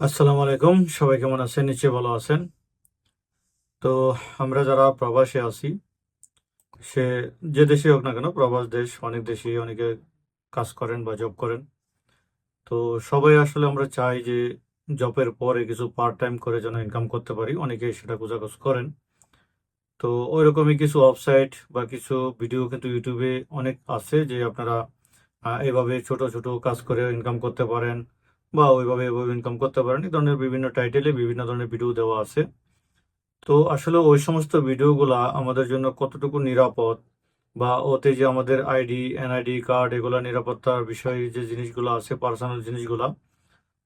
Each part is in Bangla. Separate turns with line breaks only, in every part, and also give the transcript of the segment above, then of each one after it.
আসসালামু আলাইকুম। সবাই কেমন আছেন? নিশ্চয়ই ভালো আছেন। তো আমরা যারা প্রবাসে আছি, সে যে দেশে হোক না কেন, প্রবাস দেশ, অনেক দেশে অনেকে কাজ করেন বা জব করেন। তো সবাই আসলে আমরা চাই যে জবের পরে কিছু পার্ট টাইম করে যেন ইনকাম করতে পারি। অনেকে সেটা খোঁজাখোঁজ করেন। তো ওইরকমই কিছু ওয়েবসাইট বা কিছু ভিডিও কিন্তু ইউটিউবে অনেক আছে যে আপনারা এভাবে ছোট ছোট কাজ করে ইনকাম করতে পারেন। বা ওইভাবে এভাবে ইনকাম করতে পারেন। এই ধরনের বিভিন্ন টাইটেলে বিভিন্ন ধরনের ভিডিও দেওয়া আছে। তো আসলে ওই সমস্ত ভিডিওগুলা আমাদের জন্য কতটুকু নিরাপদ বা ওতে যে আমাদের আইডি এনআইডি কার্ড এগুলা নিরাপত্তার বিষয়ে যে জিনিসগুলো আছে পার্সোনাল জিনিসগুলা,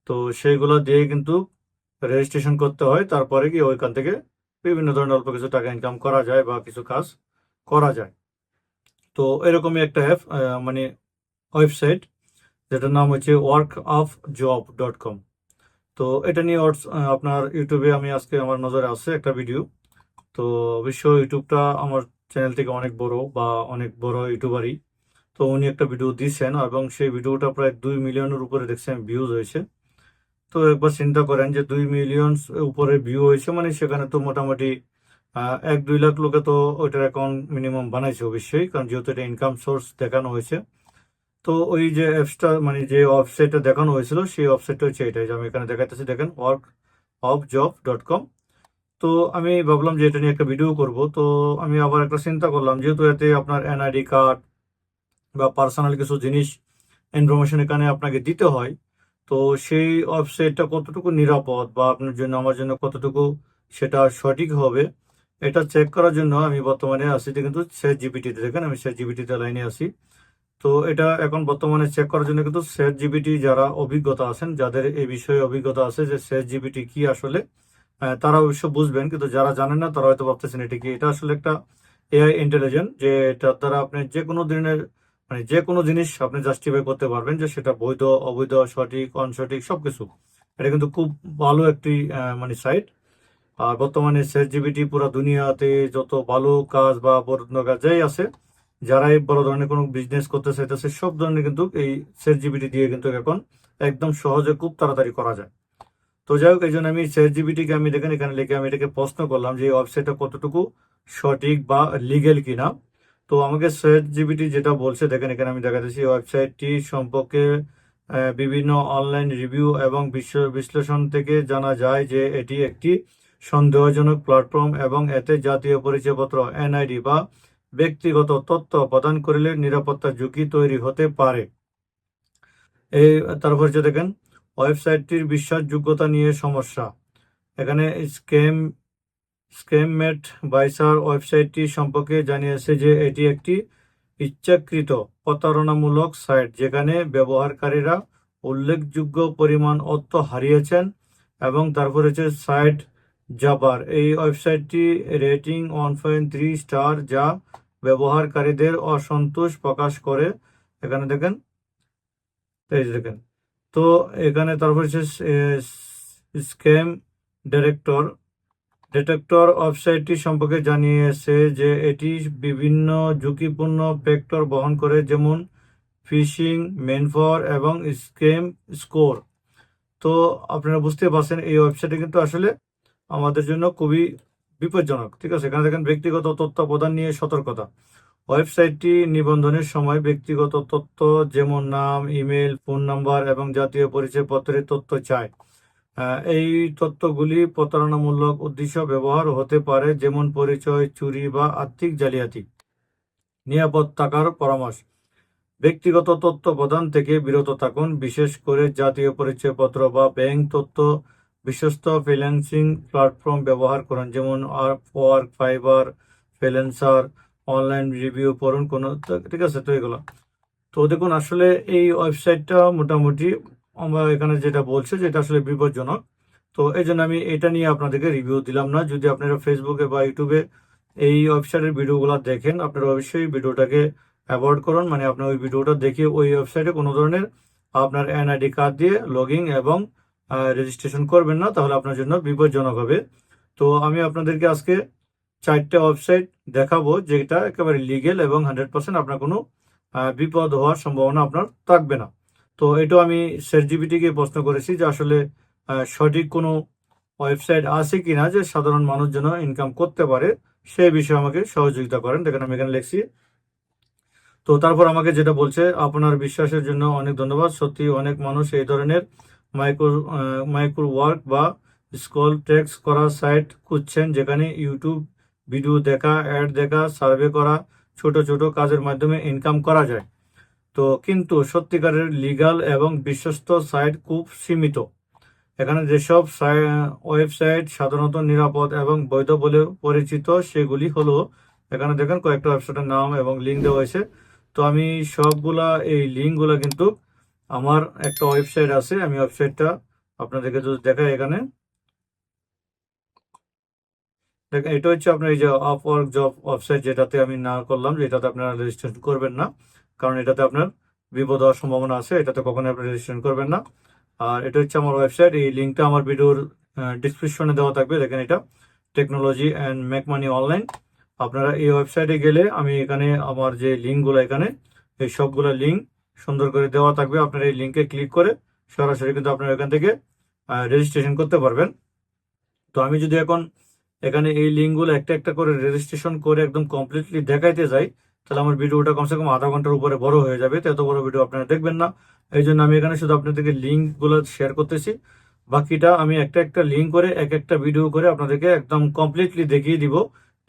তো সেইগুলো দিয়ে কিন্তু রেজিস্ট্রেশন করতে হয়। তারপরে কি ওইখান থেকে বিভিন্ন ধরনের অল্প কিছু টাকা ইনকাম করা যায় বা কিছু কাজ করা যায়। তো এরকমই একটা অ্যাপ মানে ওয়েবসাইট যেটার নাম হচ্ছে work of job dot com তো এটা নিয়ে আপনার ইউটিউবে আমি আজকে আমার নজরে আসছে একটা ভিডিও। তো অবশ্য ইউটিউবটা আমার চ্যানেল থেকে অনেক বড় বা অনেক বড় ইউটিউবারই। তো উনি একটা ভিডিও দিচ্ছেন এবং সেই ভিডিওটা প্রায় দুই মিলিয়নের উপরে দেখছেন ভিউজ হয়েছে। তো একবার চিন্তা করেন যে দুই মিলিয়ন উপরে ভিউ হয়েছে মানে সেখানে তো মোটামুটি এক দুই লাখ লোকে তো ওইটার অ্যাকাউন্ট মিনিমাম বানাইছে অবশ্যই। কারণ যেহেতু এটা ইনকাম সোর্স দেখানো হয়েছে তো ওই যে অ্যাপসটা মানে যে ওয়েবসাইটটা দেখানো হয়েছিল, সেই ওয়েবসাইটটা হচ্ছে এটাই যে আমি এখানে দেখাতেছি দেখেন work of job dot com তো আমি ভাবলাম যে এটা নিয়ে একটা ভিডিও করব। তো আমি আবার একটা চিন্তা করলাম, যেহেতু এতে আপনার এনআইডি কার্ড বা পার্সোনাল কিছু জিনিস ইনফরমেশন এখানে আপনাকে দিতে হয়, তো সেই ওয়েবসাইটটা কতটুকু নিরাপদ বা আপনার জন্য, আমার জন্য কতটুকু সেটা সঠিক হবে, এটা চেক করার জন্য আমি বর্তমানে আছি কিন্তু শেয়ার জিপিটিতে দেখেন, আমি শেয়ার জিপিটিতে লাইনে আছি। তো এটা এখন বর্তমানে চেক করার জন্য কিন্তু শেয়ার জিবিটি যারা অভিজ্ঞতা আছেন, যাদের এই বিষয়ে অভিজ্ঞতা আছে যে শেয়ার জিবিটি কি আসলে তারা অবশ্য বুঝবেন, কিন্তু যারা জানেন না তারা হয়তো ভাবতেছেন এটি কি। এটা আসলে একটা এআই ইন্টেলিজেন্ট যে এটার দ্বারা আপনি যে কোনো দিনের মানে যে কোনো জিনিস আপনি জাস্টিফাই করতে পারবেন যে সেটা বৈধ, অবৈধ, সঠিক, অনসঠিক সবকিছু। এটা কিন্তু খুব ভালো একটি মানে সাইট আর বর্তমানে শেয়ার জিবিটি পুরো দুনিয়াতে যত ভালো কাজ বা বড় কাজ, যাই আছে যারাই বড় ধরনের কোনো বিজনেস করতে চাইতেছে সব ধরনের কিন্তু এই শেয়ার জিবিটি দিয়ে কিন্তু এখন একদম সহজে খুব তাড়াতাড়ি করা যায়। তো যাই হোক, এই জন্য আমি শেয়ার জিপিটিকে আমি দেখেন, এখানে লিখে আমি এটাকে প্রশ্ন করলাম যে এই ওয়েবসাইটটা কতটুকু সঠিক বা লিগেল কিনা। তো আমাকে শেয়ার জিবিটি যেটা বলছে, দেখেন, এখানে আমি দেখাতেছি ওয়েবসাইটটি সম্পর্কে বিভিন্ন অনলাইন রিভিউ এবং বিশ্ব, বিশ্লেষণ থেকে জানা যায় যে এটি একটি সন্দেহজনক প্ল্যাটফর্ম এবং এতে জাতীয় পরিচয়পত্র এনআইডি বা ব্যক্তিগত তথ্য প্রদান করলে নিরাপত্তা ঝুঁকি তৈরি হতে পারে। এই, তারপর যে দেখেন, ওয়েবসাইটটির বিশ্বাসযোগ্যতা নিয়ে সমস্যা। এখানে স্ক্যাম, স্ক্যামমেট বাইসার ওয়েবসাইটটি সম্পর্কে জানিয়েছে যে এটি একটি ইচ্ছাকৃত প্রতারণামূলক সাইট যেখানে ব্যবহারকারীরা উল্লেখযোগ্য পরিমাণ অর্থ হারিয়েছেন এবং তারপর হচ্ছে সাইট জাবার। এই ওয়েবসাইটটি rating one point three star যা ব্যবহারকারীদের অসন্তোষ প্রকাশ করে। এখানে দেখেন দেখেন। তো এখানে তারপর স্ক্যাম ডিরেক্টর। ডিটেক্টর ওয়েবসাইটটি সম্পর্কে জানিয়েছে যে এটি বিভিন্ন ঝুঁকিপূর্ণ ফ্যাক্টর বহন করে, যেমন ফিশিং মেনফর এবং স্ক্যাম স্কোর। তো আপনারা বুঝতে পারছেন, এই ওয়েবসাইটে কিন্তু আসলে আমাদের জন্য খুবই বিপজ্জনক। ঠিক আছে, এখানে দেখেন ব্যক্তিগত তথ্য প্রদান নিয়ে সতর্কতা। ওয়েবসাইটটি নিবন্ধনের সময় ব্যক্তিগত তথ্য যেমন নাম, ইমেল, ফোন নাম্বার এবং জাতীয় পরিচয়পত্রের তথ্য চায়। এই তথ্যগুলি প্রতারণামূলক উদ্দেশ্য ব্যবহার হতে পারে, যেমন পরিচয়, চুরি বা আর্থিক জালিয়াতি। নিরাপদ থাকার পরামর্শ। ব্যক্তিগত তথ্য প্রদান থেকে বিরত থাকুন, বিশেষ করে জাতীয় পরিচয়পত্র বা ব্যাংক তথ্য বিশ্বস্ত ফ্রিল্যান্সিং প্ল্যাটফর্ম ব্যবহার করুন, যেমন work Fiverr freelancer online review পড়ুন, কোনো ঠিক আছে তো এগুলো। তো দেখুন, আসলে এই ওয়েবসাইটটা মোটামুটি আমরা এখানে যেটা বলছে, যেটা আসলে বিপজ্জনক। তো এই জন্য আমি এটা নিয়ে আপনাদেরকে রিভিউ দিলাম না। যদি আপনারা ফেসবুকে বা ইউটিউবে এই ওয়েবসাইটের ভিডিওগুলো দেখেন, আপনারা অবশ্যই ভিডিওটাকে অ্যাভয়েড করুন। মানে আপনি ওই ভিডিওটা দেখে ওই ওয়েবসাইটে কোনো ধরনের আপনার এনআইডি কার্ড দিয়ে লগ এবং রেজিস্ট্রেশন করবেন না, তাহলে আপনার জন্য বিপজ্জনক হবে। তো আমি আপনাদেরকে আজকে চারটে ওয়েবসাইট দেখাবো, যেটা একেবারে লিগেল এবং হান্ড্রেড পার্সেন্ট আপনার কোনো বিপদ হওয়ার সম্ভাবনা আপনার থাকবে না। তো এটা আমি শেয়ার জিবিটিকে প্রশ্ন করেছি যে আসলে সঠিক কোনো ওয়েবসাইট আছে কি না যে সাধারণ মানুষ যেন ইনকাম করতে পারে সেই বিষয়ে আমাকে সহযোগিতা করেন। দেখেন আমি এখানে লিখছি। তো তারপর আমাকে যেটা বলছে, আপনার বিশ্বাসের জন্য অনেক ধন্যবাদ। সত্যি অনেক মানুষ এই ধরনের মাইক্রো মাইক্রো ওয়ার্ক বা স্কল টেক্স করা সাইট খুঁজছেন যেখানে ইউটিউব ভিডিও দেখা, অ্যাড দেখা, সার্ভে করা, ছোট ছোট কাজের মাধ্যমে ইনকাম করা যায়। তো কিন্তু সত্যিকারের লিগ্যাল এবং বিশ্বস্ত সাইট খুব সীমিত। এখানে যেসব ওয়েবসাইট সাধারণত নিরাপদ এবং বৈধ বলে পরিচিত, সেগুলি হলো, এখানে দেখেন কয়েকটা ওয়েবসাইটের নাম এবং লিঙ্ক দেওয়া হয়েছে। তো আমি সবগুলা, এই লিঙ্কগুলা কিন্তু আমার একটা ওয়েবসাইট আছে, আমি ওয়েবসাইটটা আপনাদেরকে যদি দেখাই এখানে। দেখেন, এটা হচ্ছে আপনার এই যে আপওয়ার্ক জব ওয়েবসাইট যেটাতে আমি না করলাম যেটাতে আপনারা রেজিস্ট্রেশন করবেন না, কারণ এটাতে আপনার বিপদ হওয়ার সম্ভাবনা আছে, এটাতে কখনোই আপনি রেজিস্ট্রেশন করবেন না। আর এটা হচ্ছে আমার ওয়েবসাইট এই লিঙ্কটা আমার ভিডিওর ডিসক্রিপশনে দেওয়া থাকবে, দেখেন এটা technology and make money online আপনারা এই ওয়েবসাইটে গেলে আমি এখানে আমার যে লিঙ্কগুলো এখানে, এই সবগুলো লিঙ্ক সুন্দর করে দেওয়া থাকবে। আপনারা এই লিঙ্কে ক্লিক করে সরাসরি কিন্তু আপনারা এখান থেকে রেজিস্ট্রেশন করতে পারবেন। তো আমি যদি এখন এখানে এই লিঙ্কগুলো একটা একটা করে রেজিস্ট্রেশন করে একদম কমপ্লিটলি দেখাইতে যাই, তাহলে আমার ভিডিওটা কমসে কম আধা ঘণ্টার উপরে বড় হয়ে যাবে। তো এত বড় ভিডিও আপনারা দেখবেন না। এই জন্য আমি এখানে শুধু আপনাদেরকে লিঙ্কগুলো শেয়ার করতেছি। বাকিটা আমি একটা একটা লিঙ্ক করে এক একটা ভিডিও করে আপনাদেরকে একদম কমপ্লিটলি দেখিয়ে দিব।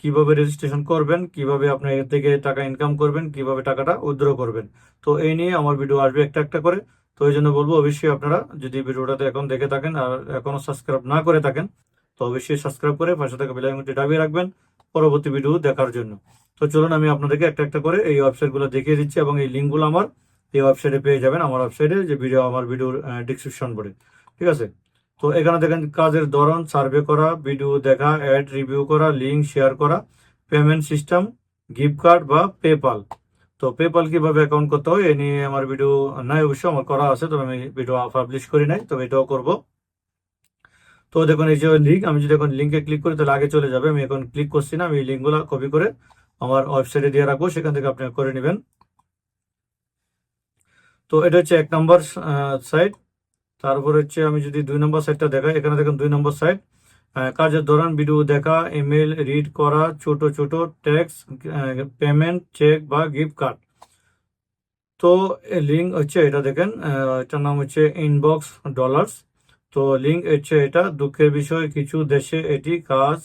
কীভাবে রেজিস্ট্রেশন করবেন, কীভাবে আপনি এর থেকে টাকা ইনকাম করবেন, কীভাবে টাকাটা উইথড্র করবেন। তো এই নিয়ে আমার ভিডিও আসবে একটা একটা করে। তো এই জন্য বলব, অবশ্যই আপনারা যদি ভিডিওটাতে এখন দেখে থাকেন আর এখনও সাবস্ক্রাইব না করে থাকেন, তো অবশ্যই সাবস্ক্রাইব করে পাশে থাকা বেল আইকনটি দাবিয়ে রাখবেন পরবর্তী ভিডিও দেখার জন্য। তো চলুন আমি আপনাদেরকে একটা একটা করে এই ওয়েবসাইটগুলো দেখিয়ে দিচ্ছি এবং এই লিঙ্কগুলো আমার এই ওয়েবসাইটে পেয়ে যাবেন। আমার ওয়েবসাইটে যে ভিডিও আমার ভিডিওর ডিসক্রিপশন বোর্ডে ঠিক আছে? তো এখানে দেখেন কাজের ধরন সার্ভে করা ভিডিও দেখা অ্যাড রিভিউ করা লিঙ্ক শেয়ার করা পেমেন্ট সিস্টেম গিফট কার্ড বা পেপাল তো পেপাল কীভাবে অ্যাকাউন্ট করতে হয়, এ নিয়ে আমার ভিডিও নাই অবশ্য, আমার করা আছে, তবে আমি ভিডিও পাবলিশ করি নাই, তবে এটাও করব। তো দেখুন, এই যে লিঙ্ক আমি যদি এখন লিঙ্কে ক্লিক করি, তাহলে আগে চলে যাবে, আমি এখন ক্লিক করছি না, আমি এই লিঙ্কগুলো কপি করে আমার ওয়েবসাইটে দিয়ে রাখব, সেখান থেকে আপনি করে নেবেন। তো এটা হচ্ছে এক নম্বর সাইট তারপর হচ্ছে আমি যদি দুই নম্বর সাইটটা দেখাই, এখানে দেখেন দুই নম্বর সাইট কাজের দৌরান ভিডিও দেখা ইমেল রিড করা, ছোট ছোট ট্যাক্স পেমেন্ট চেক বা গিফট কার্ড তো লিঙ্ক হচ্ছে এটা দেখেন এটার নাম হচ্ছে ইনবক্স ডলার্স তো লিঙ্ক হচ্ছে এটা, দুঃখের বিষয়, কিছু দেশে এটি কাজ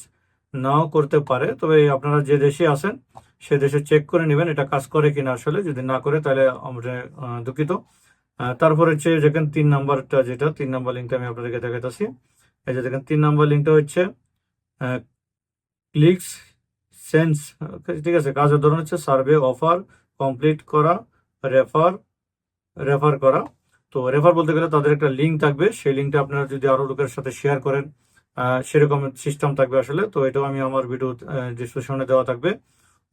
নাও করতে পারে। তবে আপনারা যে দেশে আছেন, সে দেশে চেক করে নেবেন, এটা কাজ করে কিনা আসলে। যদি না করে, তাহলে আমরা দুঃখিত। তারপর হচ্ছে দেখেন তিন নাম্বারটা যেটা, তিন নাম্বার লিঙ্কটা আমি আপনাদেরকে দেখাতেছি এই যে দেখেন, তিন নাম্বার লিঙ্কটা হচ্ছে ক্লিকস সেন্স ঠিক আছে, কাজের ধরন হচ্ছে সার্ভে অফার কমপ্লিট করা রেফার রেফার করা। তো রেফার বলতে গেলে তাদের একটা লিঙ্ক থাকবে, সেই লিঙ্কটা আপনারা যদি আরও লোকের সাথে শেয়ার করেন সেরকম সিস্টেম থাকবে আসলে। তো এটাও আমি আমার ভিডিও ডিসক্রিপশনে দেওয়া থাকবে।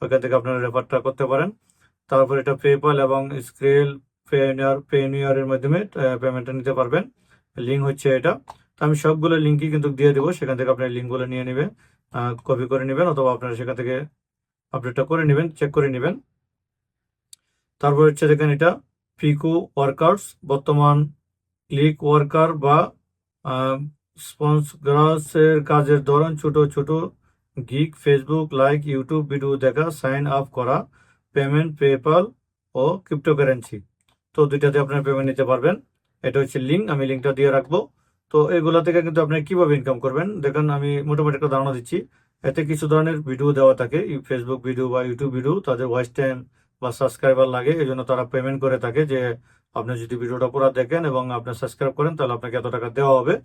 ওইখান থেকে আপনারা রেফারটা করতে পারেন। তারপর এটা পেপাল এবং স্ক্রেল পেনিয়ার পেনিয়ারের মাধ্যমে পেমেন্টটা নিতে পারবেন। লিঙ্ক হচ্ছে এটা। তো আমি সবগুলো লিঙ্কই কিন্তু দিয়ে দেবো। সেখান থেকে আপনার লিঙ্কগুলো নিয়ে নেবেন কপি করে নেবেন, অথবা আপনারা সেখান থেকে আপডেটটা করে নেবেন চেক করে নেবেন। তারপর হচ্ছে দেখেন এটা ফিকু ওয়ার্কার্স বর্তমান ক্লিক ওয়ার্কার বা স্পন্সরাসের কাজের ধরন, ছোট ছোট gig Facebook like YouTube video দেখা সাইন আপ করা পেমেন্ট পেপাল ও ক্রিপ্টোকারেন্সি তো দুইটাতে আপনার পেমেন্ট নিতে পারবেন। এটা হচ্ছে লিঙ্ক আমি লিঙ্কটা দিয়ে রাখব। তো এগুলো থেকে কিন্তু আপনি কীভাবে ইনকাম করবেন? দেখেন, আমি মোটামুটি একটা ধারণা দিচ্ছি। এতে কিছু ধরনের ভিডিও দেওয়া থাকে ফেসবুক ভিডিও বা ইউটিউব ভিডিও তাদের ভয়েস টাইম বা সাবস্ক্রাইবার লাগে এই জন্য তারা পেমেন্ট করে থাকে যে, আপনি যদি ভিডিওটা পুরো দেখেন এবং আপনি সাবস্ক্রাইব করেন, তাহলে আপনাকে এত টাকা দেওয়া হবে।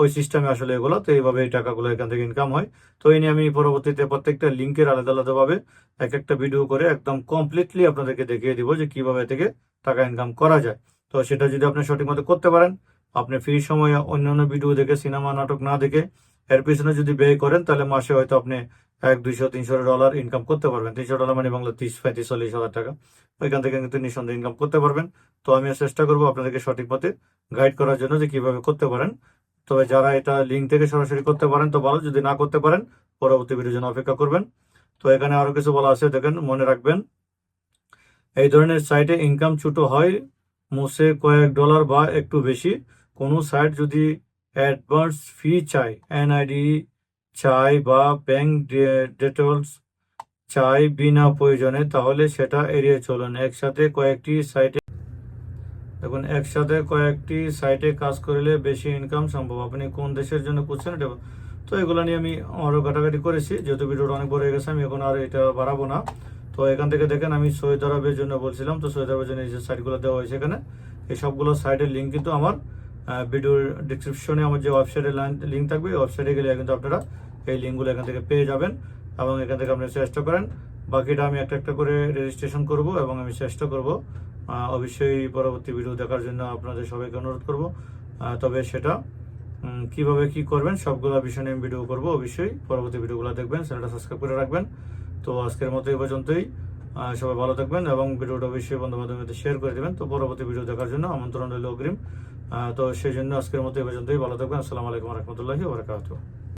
ওই সিস্টেমে আসলে এগুলো, তো এইভাবে এই টাকাগুলো এখান থেকে ইনকাম হয়। তো এই নিয়ে আমি পরবর্তীতে প্রত্যেকটা লিঙ্কের আলাদা আলাদাভাবে এক একটা ভিডিও করে একদম কমপ্লিটলি আপনাদেরকে দেখিয়ে দিব যে কীভাবে থেকে টাকা ইনকাম করা যায়। তো সেটা যদি আপনি সঠিক মতো করতে পারেন, আপনি ফ্রি সময়ে অন্যান্য ভিডিও দেখে সিনেমা নাটক না দেখে, এর পিছনে যদি ব্যয় করেন, তাহলে মাসে হয়তো আপনি এক, দুইশো, তিনশো ডলার ইনকাম করতে পারবেন। তিনশো ডলার মানে বাংলা তিরিশ, পঁয়ত্রিশ, চল্লিশ হাজার টাকা। ওইখান থেকে কিন্তু নিঃসন্দেহে ইনকাম করতে পারবেন। তো আমি চেষ্টা করব আপনাদেরকে সঠিক পথে গাইড করার জন্য যে কীভাবে করতে পারেন। তবে যারা এটা লিঙ্ক থেকে সরাসরি করতে পারেন, তো ভালো যদি না করতে পারেন, পরবর্তী ভিডিওর জন্য অপেক্ষা করবেন। তো এখানে আরও কিছু বলা আছে, দেখেন, মনে রাখবেন। এই ধরনের সাইটে ইনকাম ছোট হয়, মোসে কয়েক ডলার বা একটু বেশি। কোনো সাইট যদি অ্যাডভান্স ফি চাই এনআইডি চাই বা ব্যাংক ডিটেলস চাই বিনা প্রয়োজনে, তাহলে সেটা এড়িয়ে চলুন। একসাথে কয়েকটি সাইটে দেখুন, একসাথে কয়েকটি সাইটে কাজ করলে বেশি ইনকাম সম্ভব। আপনি কোন দেশের জন্য করছেন এটা, তো এগুলো নিয়ে আমি আরও ঘাটাঘাটি করেছি। যেহেতু ভিডিওটা অনেক বড় হয়ে গেছে, আমি এখন আর এটা বাড়াবো না। তো এখান থেকে দেখেন, আমি সৌদি আরবের জন্য বলছিলাম, তো সৌদি আরবের জন্য এই যে সাইটগুলো দেওয়া হয়েছে এখানে, এই সবগুলো সাইটের লিঙ্ক কিন্তু আমার ভিডিওর ডিসক্রিপশনে আমার যে ওয়েবসাইটের লিঙ্ক থাকবে, এই ওয়েবসাইটে গেলে কিন্তু আপনারা এই লিঙ্কগুলো এখান থেকে পেয়ে যাবেন এবং এখান থেকে আপনি চেষ্টা করেন। বাকিটা আমি একটা একটা করে রেজিস্ট্রেশন করব এবং আমি চেষ্টা করব অবশ্যই পরবর্তী ভিডিও দেখার জন্য আপনাদের সবাইকে অনুরোধ করব। তবে সেটা কীভাবে কি করবেন, সবগুলো বিষয় নিয়ে ভিডিও করব। অবশ্যই পরবর্তী ভিডিওগুলো দেখবেন, চ্যানেলটা সাবস্ক্রাইব করে রাখবেন। তো আজকের মতো এই পর্যন্তই। সবাই ভালো থাকবেন এবং ভিডিওটা অবশ্যই বন্ধু বান্ধবদের শেয়ার করে দেবেন। তো পরবর্তী ভিডিও দেখার জন্য আমন্ত্রণ রইল অগ্রিম। তো সেই জন্য আজকের মতো এই পর্যন্তই। ভালো থাকবেন। আসসালামু আলাইকুম রহমতুল্লাহি ওবরাকাতুহ